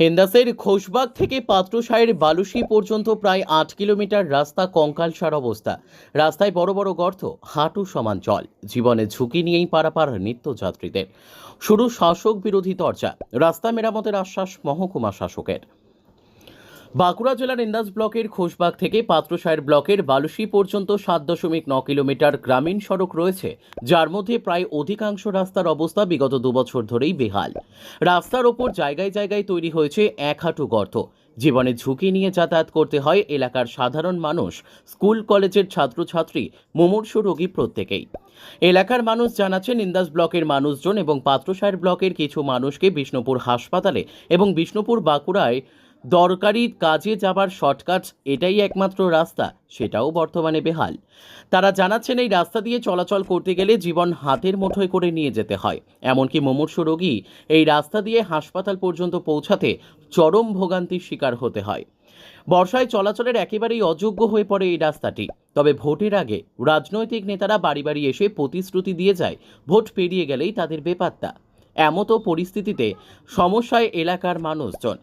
হেন্দাসের খোশবাগ থেকে পাত্রসায়ের বালুশি পর্যন্ত প্রায় আট কিলোমিটার রাস্তা কঙ্কালসার অবস্থা। রাস্তায় বড় বড় গর্ত, হাঁটু সমান জল। জীবনে ঝুঁকি নিয়েই পারাপার নিত্যযাত্রীদের। শুরু শাসক বিরোধী চর্চা রাস্তা মেরামতের আশ্বাস মহকুমা শাসকের। বাঁকুড়া জেলার ইন্দাস ব্লকের খোশবাগ থেকে পাত্রসায়ের ব্লকের বালুশি পর্যন্ত সাত দশমিক ন কিলোমিটার গ্রামীণ সড়ক রয়েছে, যার মধ্যে প্রায় অধিকাংশ রাস্তার অবস্থা বিগত দুবছর ধরেই বেহাল। রাস্তার ওপর জায়গায় জায়গায় তৈরি হয়েছে এক হাঁটু গর্ত। জীবনে ঝুঁকি নিয়ে যাতায়াত করতে হয় এলাকার সাধারণ মানুষ, স্কুল, কলেজের ছাত্রছাত্রী, মুমূর্ষু রোগী প্রত্যেকেই। এলাকার মানুষ জানাচ্ছেন ইন্দাস ব্লকের মানুষজন এবং পাত্রসায়ের ব্লকের কিছু মানুষকে বিষ্ণুপুর হাসপাতালে এবং বিষ্ণুপুর বাঁকুড়ায় দরকারি কাজে যাবার শর্টকাট এটাই একমাত্র রাস্তা, সেটাও বর্তমানে বেহাল। তারা জানাচ্ছেন এই রাস্তা দিয়ে চলাচল করতে গেলে জীবন হাতের মুঠোয় করে নিয়ে যেতে হয়। এমনকি মুমূর্ষু রোগী এই রাস্তা দিয়ে হাসপাতাল পর্যন্ত পৌঁছাতে চরম ভোগান্তির শিকার হতে হয়। বর্ষায় চলাচলের একেবারেই অযোগ্য হয়ে পড়ে এই রাস্তাটি। তবে ভোটের আগে রাজনৈতিক নেতারা বাড়ি বাড়ি এসে প্রতিশ্রুতি দিয়ে যায়, ভোট পেরিয়ে গেলেই তাদের বেপাত্তা। এমতো পরিস্থিতিতে সমস্যায় এলাকার মানুষজন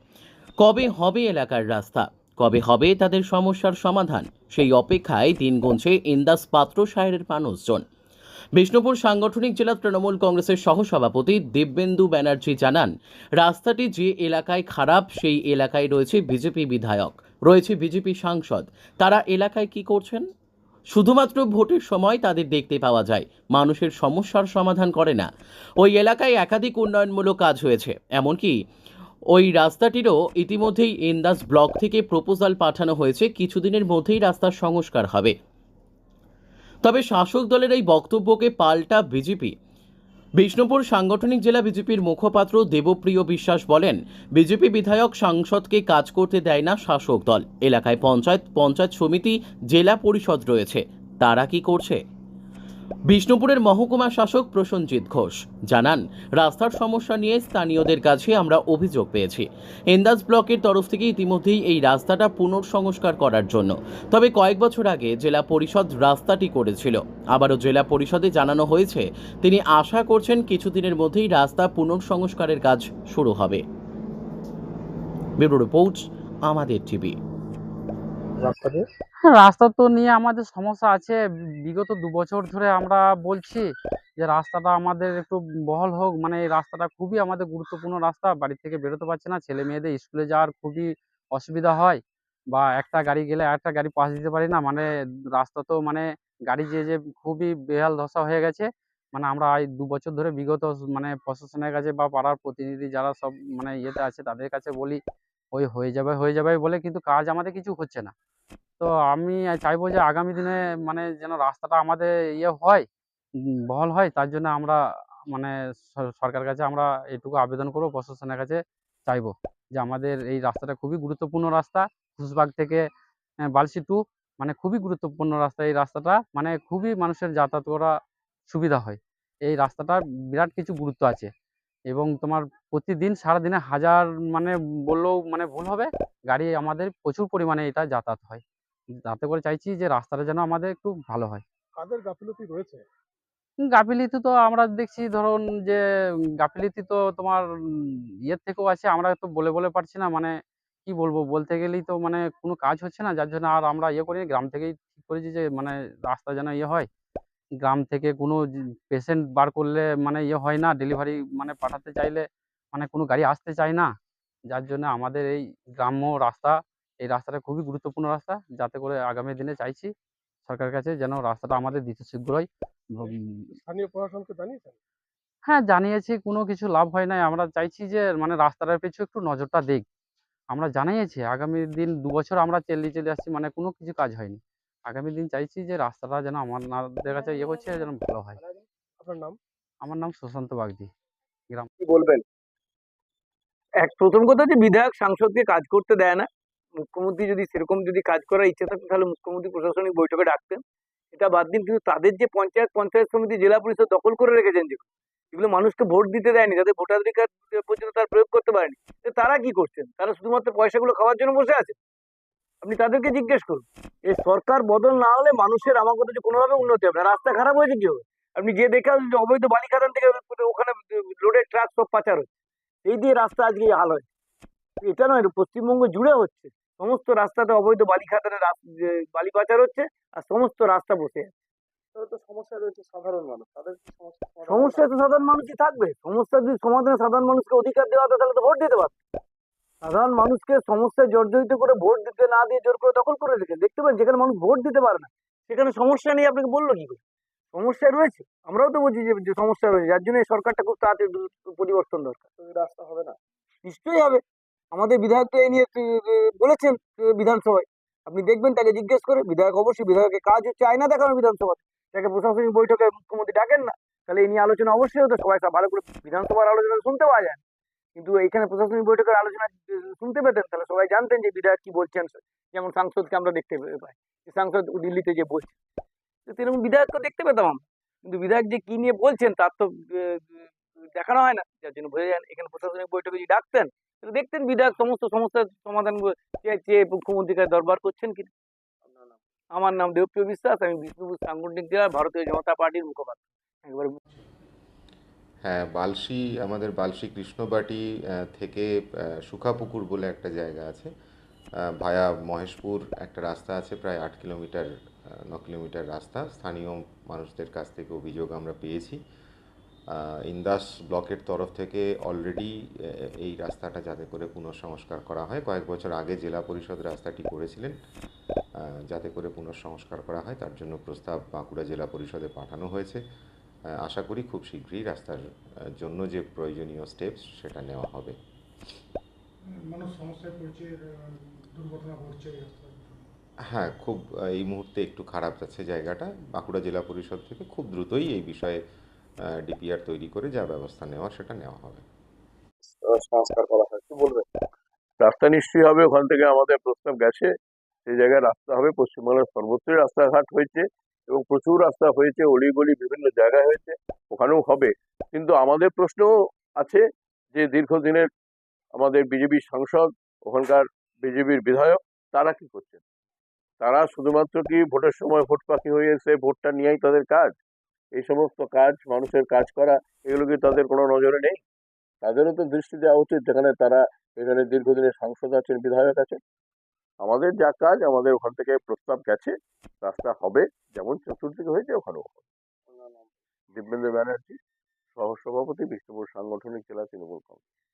কবে হবে এলাকার রাস্তা? কবে হবে তাদের সমস্যার সমাধান? সেই অপেক্ষায় দিন গুনছে ইন্দাস পাত্র সাহেরের মানুষজন। বিষ্ণুপুর সাংগঠনিক জেলা তৃণমূল কংগ্রেসের সহসভাপতি দিব্যেন্দু ব্যানার্জি জানান, রাস্তাটি যে এলাকায় খারাপ, সেই এলাকায় রয়েছে বিজেপি বিধায়ক, রয়েছে বিজেপি সাংসদ। তারা এলাকায় কি করছেন? শুধুমাত্র ভোটের সময় তাদের দেখতে পাওয়া যায়, মানুষের সমস্যার সমাধান করে না। ওই এলাকায় একাধিক উন্নয়নমূলক কাজ হয়েছে, এমনকি ওই রাস্তাটিরও ইতিমধ্যেই ইন্দাস ব্লক থেকে প্রপোজাল পাঠানো হয়েছে। কিছুদিনের মধ্যেই রাস্তার সংস্কার হবে। তবে শাসক দলের এই বক্তব্যকে পাল্টা বিজেপি। বিষ্ণুপুর সাংগঠনিক জেলা বিজেপির মুখপাত্র দেবপ্রিয় বিশ্বাস বলেন, বিজেপি বিধায়ক সাংসদকে কাজ করতে দেয় না শাসক দল। এলাকায় পঞ্চায়েত পঞ্চায়েত সমিতি, জেলা পরিষদ রয়েছে। তারা কি করছে? বিষ্ণুপুরের মহকুমা শাসক প্রসঞ্জিৎ ঘোষ জানান, রাস্তার সমস্যা নিয়ে স্থানীয়দের কাছে আমরা অভিযোগ পেয়েছি। এন্দাজ ব্লকের তরফ থেকে ইতিমধ্যেই এই রাস্তাটা পুনর্সংস্কার করার জন্য। তবে কয়েক বছর আগে জেলা পরিষদ রাস্তাটি করেছিল। আবারও জেলা পরিষদে জানানো হয়েছে, তিনি আশা করছেন কিছুদিনের মধ্যেই রাস্তা পুনর্সংস্কারের কাজ শুরু হবে। ব্যুরো রিপোর্ট, আমাদের টিভি। রাস্তা তো নিয়ে আমাদের সমস্যা আছে। বিগত দু বছর ধরে আমরা বলছি যে, রাস্তাটা আমাদের একটু বহল হোক। মানে এই রাস্তাটা খুবই আমাদের গুরুত্বপূর্ণ রাস্তা। বাড়ি থেকে বেরোতে পারছে না। ছেলে মেয়েদের স্কুলে যাওয়ার খুবই অসুবিধা হয় বা একটা গাড়ি গেলে একটা গাড়ি পাশ দিতে পারি না। মানে রাস্তা তো মানে গাড়ি যে যে খুবই বেহাল দশা হয়ে গেছে। মানে আমরা এই দু বছর ধরে বিগত মানে প্রশাসনের কাছে বা পাড়ার প্রতিনিধি যারা সব মানে ইয়েতে আছে, তাদের কাছে বলি, ওই হয়ে যাবে হয়ে যাবে বলে কিন্তু কাজ আমাদের কিছু হচ্ছে না। তো আমি চাইব যে আগামী দিনে মানে যেন রাস্তাটা আমাদের ইয়ে হয় বহল হয়, তার জন্য আমরা মানে স- সরকারের কাছে আমরা এটুকু আবেদন করব, প্রশাসনের কাছে চাইব যে আমাদের এই রাস্তাটা খুবই গুরুত্বপূর্ণ রাস্তা খুশবাগ থেকে বালসি টু মানে খুবই গুরুত্বপূর্ণ রাস্তা, এই রাস্তাটা মানে খুবই মানুষের যাতায়াত করা সুবিধা হয়। এই রাস্তাটার বিরাট কিছু গুরুত্ব আছে এবং তোমার প্রতিদিন সারাদিনে হাজার মানে বললেও মানে ভুল হবে, গাড়ি আমাদের প্রচুর পরিমাণে এটা যাতায়াত হয়। তাতে করে চাইছি যে রাস্তাটা যেন আমাদের একটু ভালো হয়। কাদের গাফিলতি রয়েছে? গাফিলতি তো আমরা দেখছি ধরুন যে গাফিলতি তো তোমার ইয়ের থেকেও আছে আমরা তো বলে বলে পারছি না মানে কি বলব বলতে গেলেই তো মানে কোনো কাজ হচ্ছে না যার জন্য আর আমরা ইয়ে করি গ্রাম থেকেই ঠিক করেছি যে মানে রাস্তা যেন ইয়ে হয়। গ্রাম থেকে কোনো পেশেন্ট বার করলে মানে ইয়ে হয় না ডেলিভারি মানে পাঠাতে চাইলে মানে কোনো গাড়ি আসতে চায় না যার জন্য আমাদের এই গ্রাম্য রাস্তা এই রাস্তাটা খুবই গুরুত্বপূর্ণ রাস্তা। যাতে করে আগামী দিনে চাইছি সরকারের কাছে যেন রাস্তাটা আমাদের দিতে শীঘ্রই স্থানীয় প্রশাসনকে জানিয়েছেন? হ্যাঁ জানিয়েছি কোনো কিছু লাভ হয় নাই। আমরা চাইছি যে মানে রাস্তাটার পিছু একটু নজরটা দিক আমরা জানিয়েছি আগামী দিন দু বছর আমরা চেল্লি চলে আসছি মানে কোনো কিছু কাজ হয়নি। আগামী দিন চাইছি যে রাস্তাটা যেন আমাদের কাছে ইয়ে করছে যেন ভালো হয়। আপনার নাম? আমার নাম সুশান্ত বাগদি গ্রাম। কি বলবেন? এক প্রথম কথা যে বিধায়ক সাংসদকে কাজ করতে দেয় না। মুখ্যমন্ত্রী যদি সেরকম যদি কাজ করার ইচ্ছে থাকতো তাহলে মুখ্যমন্ত্রী প্রশাসনিক বৈঠকে ডাকতেন। এটা বাদ দিন, কিন্তু তাদের যে পঞ্চায়েত পঞ্চায়েত সমিতি, জেলা পরিষদ দখল করে রেখেছেন যেগুলো এগুলো মানুষকে ভোট দিতে দেয়নি, তাদের ভোটাধিকার পর্যন্ত তার প্রয়োগ করতে পারেনি। তারা কি করছেন? তারা শুধুমাত্র পয়সাগুলো খাওয়ার জন্য বসে আছে? আপনি তাদেরকে জিজ্ঞেস করুন। এই সরকার বদল না হলে মানুষের আমার কথা যে কোনোভাবে উন্নতি হবে না। রাস্তা খারাপ হয়েছে কি হবে? আপনি যে দেখে যে অবৈধ বালি খাদান থেকে ওখানে লোডের ট্রাক সব পাচার হচ্ছে। এই দিয়ে রাস্তা আজকে হাল হয় এটা নয় পশ্চিমবঙ্গ জুড়ে হচ্ছে। সমস্ত রাস্তাতে অবৈধ বালি রাস- বালি পাচার হচ্ছে আর সমস্ত রাস্তা বসে আছে। তো সমস্যা তো সাধারণ মানুষই থাকবে। সমস্যা যদি সমাধানে সাধারণ মানুষকে অধিকার দেওয়া হতো তাহলে তো ভোট দিতে পারত। সাধারণ মানুষকে সমস্যায় জর্জরিত করে ভোট দিতে না দিয়ে জোর করে দখল করে রেখে দেখতে পান যেখানে মানুষ ভোট দিতে পারে না সেখানে সমস্যা নেই আপনাকে বলল কি করে? সমস্যা রয়েছে আমরাও তো বলছি যে সমস্যা রয়েছে যার জন্য এই সরকারটা খুব তাড়াতাড়ি পরিবর্তন দরকার। তো রাস্তা হবে না। নিশ্চয়ই হবে। আমাদের বিধায়ক তো এই নিয়ে বলেছেন বিধানসভায়। আপনি দেখবেন তাকে জিজ্ঞেস করে, বিধায়ক অবশ্যই, বিধায়কের কাজ হচ্ছে আয়না দেখানো বিধানসভাতে তাকে প্রশাসনিক বৈঠকে মুখ্যমন্ত্রী ডাকেন না। তাহলে এই নিয়ে আলোচনা অবশ্যই হতো, সবাই সব ভালো করে বিধানসভার আলোচনা শুনতে পাওয়া যায়। কিন্তু এখানে প্রশাসনিক বৈঠকের আলোচনা শুনতে পেতেন, তাহলে সবাই জানতেন যে বিধায়ক কি বলছেন। যেমন সাংসদকে আমরা দেখতে পাই। সাংসদ দিল্লিতে যে বলছে, তো সেরকম বিধায়ককে দেখতে পেতাম আমরা। কিন্তু বিধায়ক যে কি নিয়ে বলছেন, তার তো দেখানো হয় না। যার জন্য বোঝা যায় এখানে প্রশাসনিক বৈঠকে যদি ডাকতেন দেখতেন বিধায়ক সমস্ত সমস্যার সমাধান চেয়ে দরবার করছেন কি আমার নাম দেবপ্রিয় বিশ্বাস, আমি বিষ্ণুপুর সাংগঠনিক জেলার ভারতীয় জনতা পার্টির মুখপাত্র। একবার হ্যাঁ বালসি, আমাদের বালসি কৃষ্ণবাটি থেকে সুখাপুকুর বলে একটা জায়গা আছে। ভায়া মহেশপুর একটা রাস্তা আছে, প্রায় আট কিলোমিটার ন কিলোমিটার রাস্তা। স্থানীয় মানুষদের কাছ থেকে অভিযোগ আমরা পেয়েছি। ইন্দাস ব্লকের তরফ থেকে অলরেডি এই রাস্তাটা যাতে করে পুনঃসংস্কার করা হয়। কয়েক বছর আগে জেলা পরিষদ রাস্তাটি করেছিলেন যাতে করে পুনঃসংস্কার করা হয়। তার জন্য প্রস্তাব বাঁকুড়া জেলা পরিষদে পাঠানো হয়েছে। আশা করি খুব শীঘ্রই রাস্তার জন্য যে প্রয়োজনীয় স্টেপস সেটা নেওয়া হবে। হ্যাঁ খুব এই মুহূর্তে একটু খারাপ যাচ্ছে জায়গাটা। বাঁকুড়া জেলা পরিষদ থেকে খুব দ্রুতই এই বিষয়ে ডিপিআর তৈরি করে যা ব্যবস্থা নেওয়া সেটা নেওয়া হবে। সংস্কার করা হয় কি বলবেন? রাস্তা নিশ্চয়ই হবে ওখান থেকে আমাদের প্রস্তাব গেছে সেই জায়গায় রাস্তা হবে পশ্চিমবাংলার সর্বত্রই রাস্তাঘাট হয়েছে এবং প্রচুর রাস্তা হয়েছে অলিগলি বিভিন্ন জায়গায় হয়েছে ওখানেও হবে। কিন্তু আমাদের প্রশ্ন আছে যে দীর্ঘদিনের আমাদের বিজেপি সাংসদ ওখানকার বিজেপির বিধায়ক তারা কি করছেন? তারা শুধুমাত্র কি ভোটের সময় ভোট পাখি হয়ে এসে ভোটটা নিয়েই তাদের কাজ? এই সমস্ত কাজ মানুষের কাজ করা এগুলো কি তাদের কোনো নজরে নেই? তাদেরও তো দৃষ্টি দেওয়া উচিত যেখানে তারা এখানে দীর্ঘদিনের সাংসদ আছেন বিধায়ক আছেন। আমাদের যা কাজ আমাদের ওখান থেকে প্রস্তাব গেছে রাস্তা হবে। যেমন চতুর্দিকে হয়েছে ওখানেও হবে। দিব্যেন্দ্র ব্যানার্জি সহ সভাপতি বিষ্ণুপুর সাংগঠনিক জেলা তৃণমূল কংগ্রেস।